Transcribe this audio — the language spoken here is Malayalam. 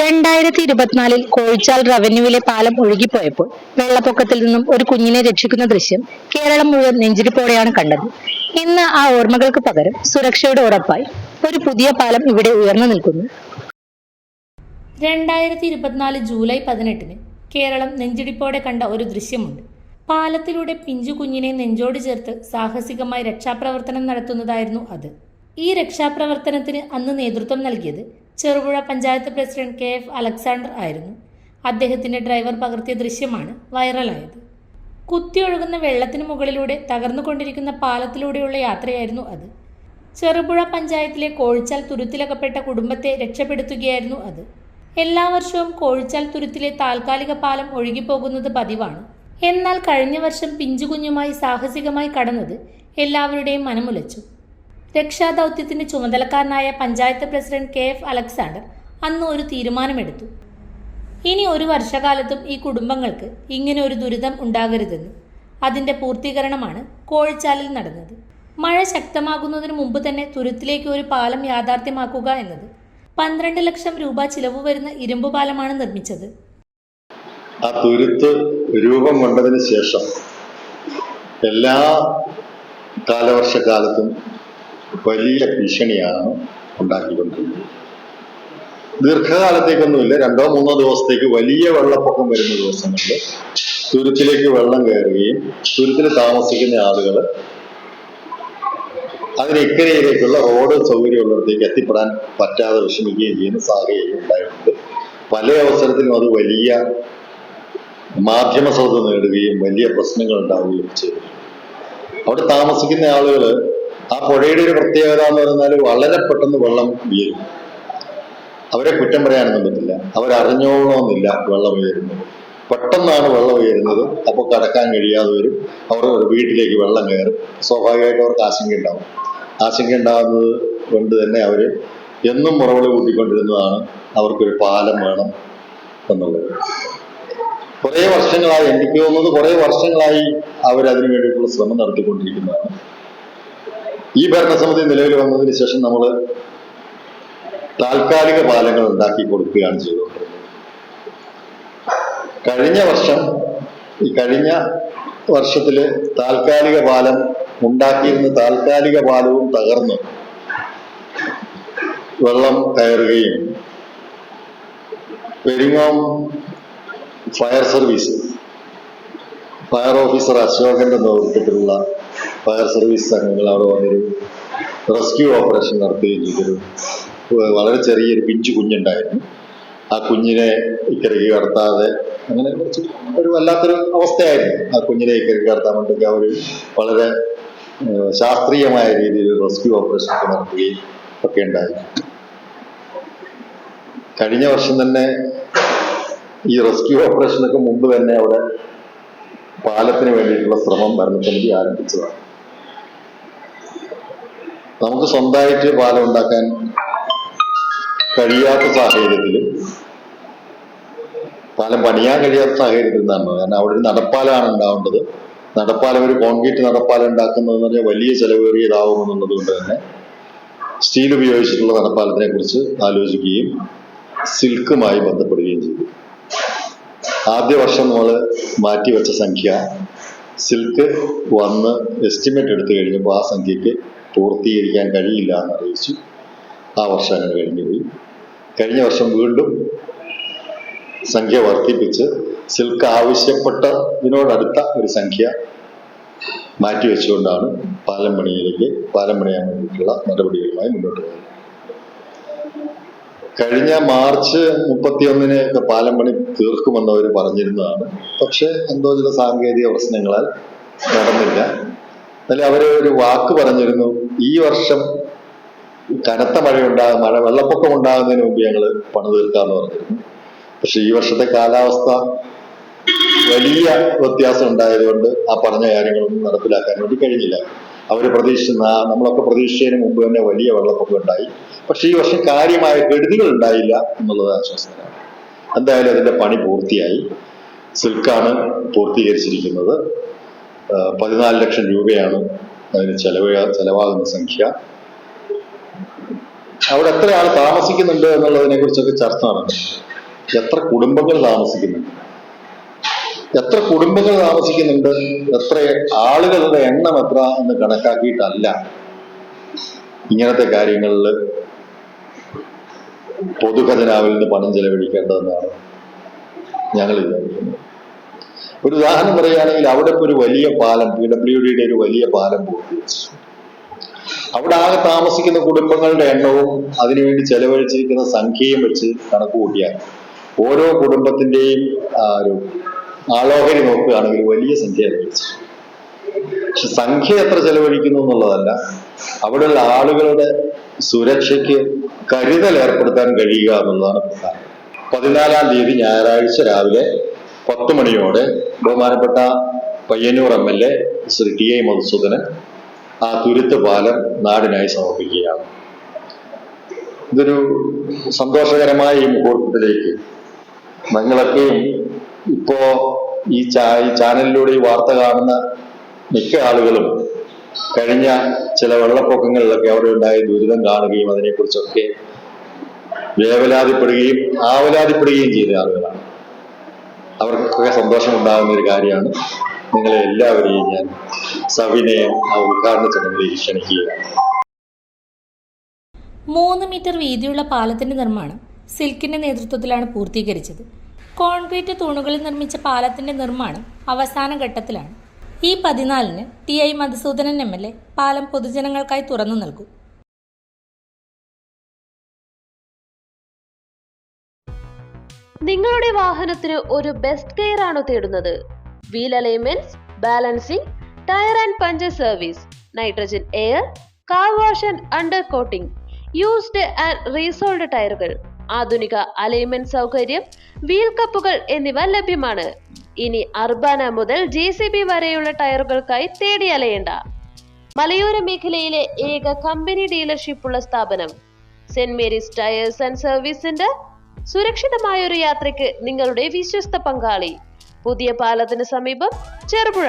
രണ്ടായിരത്തി ഇരുപത്തിനാലിൽ കോഴിച്ചാൽ റവന്യൂവിലെ പാലം ഒഴുകിപ്പോയപ്പോൾ വെള്ളപ്പൊക്കത്തിൽ നിന്നും ഒരു കുഞ്ഞിനെ രക്ഷിക്കുന്ന ദൃശ്യം കേരളം മുഴുവൻ നെഞ്ചിരിപ്പോടെയാണ് കണ്ടത്. ഇന്ന് ആ ഓർമ്മകൾക്ക് പകരം സുരക്ഷയുടെ ഉറപ്പായി ഒരു പുതിയ പാലം ഇവിടെ ഉയർന്നു നിൽക്കുന്നു. രണ്ടായിരത്തി ഇരുപത്തിനാല് ജൂലൈ പതിനെട്ടിന് കേരളം നെഞ്ചിടിപ്പോടെ കണ്ട ഒരു ദൃശ്യമുണ്ട്. പാലത്തിലൂടെ പിഞ്ചു കുഞ്ഞിനെ നെഞ്ചോട് ചേർത്ത് സാഹസികമായി രക്ഷാപ്രവർത്തനം നടത്തുന്നതായിരുന്നു അത്. ഈ രക്ഷാപ്രവർത്തനത്തിന് അന്ന് നേതൃത്വം നൽകിയത് Cherupuzha panchayat president K F Alexander ആയിരുന്നു. അദ്ദേഹത്തിന്റെ ഡ്രൈവർ പകർത്തിയ ദൃശ്യമാണ് വൈറലായത്. കുത്തിയൊഴുകുന്ന വെള്ളത്തിന് മുകളിലൂടെ തകർന്നുകൊണ്ടിരിക്കുന്ന പാലത്തിലൂടെയുള്ള യാത്രയായിരുന്നു അത്. ചെറുപുഴ പഞ്ചായത്തിലെ കോഴിച്ചാൽ തുരുത്തിലകപ്പെട്ട കുടുംബത്തെ രക്ഷപ്പെടുത്തുകയായിരുന്നു അത്. എല്ലാ വർഷവും കോഴിച്ചാൽ തുരുത്തിലെ താൽക്കാലിക പാലം ഒഴുകിപ്പോകുന്നത് പതിവാണ്. എന്നാൽ കഴിഞ്ഞ വർഷം പിഞ്ചുകുഞ്ഞുമായി സാഹസികമായി കടന്നത് എല്ലാവരുടെയും മനമുലച്ചു. രക്ഷാദൗത്യത്തിന്റെ ചുമതലക്കാരനായ panchayat president K F Alexander അന്ന് ഒരു തീരുമാനമെടുത്തു. ഇനി ഒരു വർഷകാലത്തും ഈ കുടുംബങ്ങൾക്ക് ഇങ്ങനെ ഒരു ദുരിതം ഉണ്ടാകരുതെന്ന് അതിന്റെ പൂർത്തീകരണമാണ് കോഴിച്ചാലിൽ നടന്നത്. മഴ ശക്തമാകുന്നതിന് മുമ്പ് തന്നെ തുരുത്തിലേക്ക് ഒരു പാലം യാഥാർത്ഥ്യമാക്കുക എന്നത് പന്ത്രണ്ട് ലക്ഷം രൂപ ചിലവ് വരുന്ന ഇരുമ്പ് പാലമാണ് നിർമ്മിച്ചത്. ആ തുരുത്ത് രൂപം കൊണ്ടതിന് ശേഷം എല്ലാ കാലവർഷക്കാലത്തും വലിയ ഭീഷണിയാണ് ഉണ്ടാക്കിക്കൊണ്ടിരിക്കുന്നത്. ദീർഘകാലത്തേക്കൊന്നുമില്ല. രണ്ടോ മൂന്നോ ദിവസത്തേക്ക് വലിയ വെള്ളപ്പൊക്കം വരുന്ന ദിവസങ്ങളിൽ തുരുത്തിലേക്ക് വെള്ളം കയറുകയും തുരുത്തിൽ താമസിക്കുന്ന ആളുകൾ അതിന് ഇക്കരയിലേക്കുള്ള റോഡ് സൗകര്യമുള്ളിടത്തേക്ക് എത്തിപ്പെടാൻ പറ്റാതെ വിഷമിക്കുകയും ചെയ്യുന്ന സാഹചര്യം ഉണ്ടായിട്ടുണ്ട്. പല അവസരത്തിലും അത് വലിയ മാധ്യമ ശ്രദ്ധ നേടുകയും വലിയ പ്രശ്നങ്ങൾ ഉണ്ടാവുകയും ചെയ്തു. അവിടെ താമസിക്കുന്ന ആളുകൾ ആ പുഴയുടെ ഒരു പ്രത്യേകത എന്ന് പറഞ്ഞാൽ വളരെ പെട്ടെന്ന് വെള്ളം ഉയരും. അവരെ കുറ്റം പറയാനൊന്നും പറ്റില്ല അവരറിഞ്ഞോളണമെന്നില്ല വെള്ളം ഉയരുന്നത്. പെട്ടെന്നാണ് വെള്ളം ഉയരുന്നത്. അപ്പോൾ കടക്കാൻ കഴിയാതെ വരും അവർ വീട്ടിലേക്ക് വെള്ളം കയറും. സ്വാഭാവികമായിട്ട് അവർക്ക് ആശങ്ക ഉണ്ടാവും ആശങ്ക ഉണ്ടാകുന്നത് കൊണ്ട് തന്നെ അവർ എന്നും മുറവിളി കൂട്ടിക്കൊണ്ടിരുന്നതാണ്. അവർക്കൊരു പാലം വേണം എന്നുള്ളത്. കുറേ വർഷങ്ങളായി എനിക്ക് തോന്നുന്നത് കുറേ വർഷങ്ങളായി അവരതിനു വേണ്ടിയിട്ടുള്ള ശ്രമം നടത്തിക്കൊണ്ടിരിക്കുന്നതാണ്. ഈ ഭരണസമിതി നിലവിൽ വന്നതിന് ശേഷം നമ്മൾ താൽക്കാലിക പാലങ്ങൾ ഉണ്ടാക്കി കൊടുക്കുകയാണ് ചെയ്തുകൊണ്ടിരുന്നത്. കഴിഞ്ഞ വർഷം ഈ കഴിഞ്ഞ വർഷത്തിൽ താൽക്കാലിക പാലം ഉണ്ടാക്കിയിരുന്ന താൽക്കാലിക പാലവും തകർന്നു. വെള്ളം കയറുകയും Peringome fire service fire officer അശോകന്റെ നേതൃത്വത്തിലുള്ള ഫയർ സർവീസ് സംഘങ്ങൾ അവിടെ വന്നിരുന്നു റെസ്ക്യൂ ഓപ്പറേഷൻ നടത്തുകയും ചെയ്തിരുന്നു വളരെ ചെറിയൊരു പിഞ്ചു കുഞ്ഞുണ്ടായിരുന്നു. ആ കുഞ്ഞിനെ ഇക്കരയ്ക്ക് കടത്താതെ അങ്ങനെ കുറച്ച് ഒരു വല്ലാത്തൊരു അവസ്ഥയായിരുന്നു. ആ കുഞ്ഞിനെ ഇക്കരയ്ക്ക് കടത്താൻ വേണ്ടിയൊക്കെ അവർ വളരെ ശാസ്ത്രീയമായ രീതിയിൽ റെസ്ക്യൂ ഓപ്പറേഷൻ ഒക്കെ നടത്തുകയും ഒക്കെ ഉണ്ടായി. കഴിഞ്ഞ വർഷം തന്നെ ഈ റെസ്ക്യൂ ഓപ്പറേഷനൊക്കെ മുമ്പ് തന്നെ അവിടെ പാലത്തിന് വേണ്ടിയിട്ടുള്ള ശ്രമം ഭരണസമിതി ആരംഭിച്ചതാണ്. നമുക്ക് സ്വന്തമായിട്ട് പാലം ഉണ്ടാക്കാൻ കഴിയാത്ത സാഹചര്യത്തിൽ പാലം പണിയാൻ കഴിയാത്ത സാഹചര്യത്തിൽ നിന്നാണ്. കാരണം അവിടെ ഒരു നടപ്പാലമാണ് ഉണ്ടാവേണ്ടത്. നടപ്പാലം ഒരു കോൺക്രീറ്റ് നടപ്പാലം ഉണ്ടാക്കുന്നതെന്ന് പറഞ്ഞാൽ വലിയ ചെലവേറിയതാവുമെന്നുള്ളത് കൊണ്ട് തന്നെ സ്റ്റീൽ ഉപയോഗിച്ചിട്ടുള്ള നടപ്പാലത്തിനെ കുറിച്ച് ആലോചിക്കുകയും സിൽക്കുമായി ബന്ധപ്പെടുകയും ചെയ്തു. ആദ്യ വർഷം നമ്മൾ മാറ്റിവെച്ച സംഖ്യ സിൽക്ക് വന്ന് എസ്റ്റിമേറ്റ് എടുത്തു കഴിഞ്ഞപ്പോൾ ആ സംഖ്യക്ക് പൂർത്തീകരിക്കാൻ കഴിയില്ല എന്ന് അറിയിച്ചു. ആ വർഷം അങ്ങനെ കഴിഞ്ഞുപോയി കഴിഞ്ഞ വർഷം വീണ്ടും സംഖ്യ വർദ്ധിപ്പിച്ച് സിൽക്ക് ആവശ്യപ്പെട്ടതിനോടടുത്ത ഒരു സംഖ്യ മാറ്റിവെച്ചുകൊണ്ടാണ് പാലം പണിയിലേക്ക് പാലം പണിയാൻ വേണ്ടിയിട്ടുള്ള നടപടികളുമായി മുന്നോട്ട് പോകുന്നത്. കഴിഞ്ഞ മാർച്ച് മുപ്പത്തിയൊന്നിന് ഒക്കെ പാലം പണി തീർക്കുമെന്ന് അവർ പറഞ്ഞിരുന്നതാണ്. പക്ഷെ എന്തോ ചില സാങ്കേതിക പ്രശ്നങ്ങളാൽ നടന്നില്ല. എന്നാലും അവർ ഒരു വാക്ക് പറഞ്ഞിരുന്നു ഈ വർഷം കനത്ത മഴ ഉണ്ടാകും മഴ വെള്ളപ്പൊക്കം ഉണ്ടാകുന്നതിന് മുമ്പ് ഞങ്ങൾ പണി തീർക്കാന്ന് പറഞ്ഞിരുന്നു. പക്ഷെ ഈ വർഷത്തെ കാലാവസ്ഥ വലിയ വ്യത്യാസം ഉണ്ടായതുകൊണ്ട് ആ പറഞ്ഞ കാര്യങ്ങളൊന്നും നടപ്പിലാക്കാൻ വേണ്ടി കഴിഞ്ഞില്ല. അവർ പ്രതീക്ഷിക്കുന്ന നമ്മളൊക്കെ പ്രതീക്ഷിച്ചതിന് മുമ്പ് തന്നെ വലിയ വെള്ളപ്പൊക്കം ഉണ്ടായി. പക്ഷെ ഈ വർഷം കാര്യമായ കെടുതികൾ ഉണ്ടായില്ല എന്നുള്ളത് ആശ്വാസകരമാണ്. എന്തായാലും അതിന്റെ പണി പൂർത്തിയായി. സിൽക്കാണ് പൂർത്തീകരിച്ചിരിക്കുന്നത്. പതിനാല് ലക്ഷം രൂപയാണ് അതിന് ചെലവ് ചെലവാകുന്ന സംഖ്യ. അവിടെ എത്ര ആൾ താമസിക്കുന്നുണ്ട് എന്നുള്ളതിനെ കുറിച്ചൊക്കെ ചർച്ച നടക്കുന്നു എത്ര കുടുംബങ്ങൾ താമസിക്കുന്നുണ്ട്. എത്ര കുടുംബങ്ങൾ താമസിക്കുന്നുണ്ട് എത്ര ആളുകളുടെ എണ്ണം എത്ര എന്ന് കണക്കാക്കിയിട്ടല്ല. ഇങ്ങനത്തെ കാര്യങ്ങളിൽ പൊതുഖജനാവിൽ നിന്ന് പണം ചെലവഴിക്കേണ്ടതെന്നാണ് ഞങ്ങൾ വിചാരിക്കുന്നത്. ഒരു ഉദാഹരണം പറയുകയാണെങ്കിൽ അവിടെ ഇപ്പോൾ ഒരു വലിയ പാലം പി ഡബ്ല്യു ഡിയുടെ ഒരു വലിയ പാലം പൂർത്തീകരിച്ചു അവിടെ ആകെ താമസിക്കുന്ന കുടുംബങ്ങളുടെ എണ്ണവും അതിനുവേണ്ടി ചെലവഴിച്ചിരിക്കുന്ന സംഖ്യയും വെച്ച് കണക്ക് കൂട്ടിയാൽ ഓരോ കുടുംബത്തിന്റെയും ഒരു ആളോഹരി നോക്കുകയാണെങ്കിൽ വലിയ സംഖ്യ ചെലവഴിച്ചു പക്ഷെ സംഖ്യ എത്ര ചെലവഴിക്കുന്നു എന്നുള്ളതല്ല. അവിടെയുള്ള ആളുകളുടെ സുരക്ഷയ്ക്ക് കരുതൽ ഏർപ്പെടുത്താൻ കഴിയുക എന്നുള്ളതാണ് പ്രധാനം. പതിനാലാം തീയതി ഞായറാഴ്ച രാവിലെ പത്ത് മണിയോടെ ബഹുമാനപ്പെട്ട Payyanur M L A Shri T I Madhusudanan ആ തുരുത്ത് പാലം നാടിനായി സമർപ്പിക്കുകയാണ്. ഇതൊരു സന്തോഷകരമായ ഈ മുഹൂർത്തത്തിലേക്ക് നിങ്ങളൊക്കെയും ഇപ്പോ ഈ ചാ ഈ ചാനലിലൂടെ ഈ വാർത്ത കാണുന്ന മിക്ക ആളുകളും കഴിഞ്ഞ ചില വെള്ളപ്പൊക്കങ്ങളിലൊക്കെ അവിടെ ഉണ്ടായ ദുരിതം കാണുകയും അതിനെക്കുറിച്ചൊക്കെ വേവലാതിപ്പെടുകയും ആവലാതിപ്പെടുകയും ചെയ്ത ആളുകളാണ്. അവർക്കൊക്കെ സന്തോഷമുണ്ടാകുന്ന ഒരു കാര്യമാണ്. നിങ്ങളെ എല്ലാവരെയും ഞാൻ സവിനയം ആ ഉദ്ഘാടന ചടങ്ങിലേക്ക് ക്ഷണിക്കുകയാണ്. മൂന്ന് മീറ്റർ വീതിയുള്ള പാലത്തിന്റെ നിർമ്മാണം സിൽക്കിന്റെ നേതൃത്വത്തിലാണ് പൂർത്തീകരിച്ചത്. കോൺക്രീറ്റ് തൂണുകളിൽ നിർമ്മിച്ച പാലത്തിന്റെ നിർമ്മാണം അവസാന ഘട്ടത്തിലാണ്. ഈ പതിനാലിന് T I Madhusudanan M L A പാലം പൊതുജനങ്ങൾക്കായി തുറന്നു നൽകും. നിങ്ങളുടെ വാഹനത്തിന് ഒരു ബെസ്റ്റ് കെയർ ആണോ തേടുന്നത്? Wheel alignments balancing tyre and puncture service nitrogen air car wash and under coating used and resoled ടയറുകൾ ആധുനിക അലൈൻമെന്റ് സൗകര്യം വീൽ കപ്പുകൾ എന്നിവ ലഭ്യമാണ്. ഇനി അർബാന മുതൽ ജെ സി ബി വരെയുള്ള ടയറുകൾക്കായി തേടി അലയേണ്ട. മലയോര മേഖലയിലെ ഏക കമ്പനി ഡീലർഷിപ്പ് ഉള്ള സ്ഥാപനം saint Mary's tyres and service centre. സുരക്ഷിതമായ ഒരു യാത്രയ്ക്ക് നിങ്ങളുടെ വിശ്വസ്ത പങ്കാളി. പുതിയ പാലത്തിന് സമീപം ചെറുപുഴ.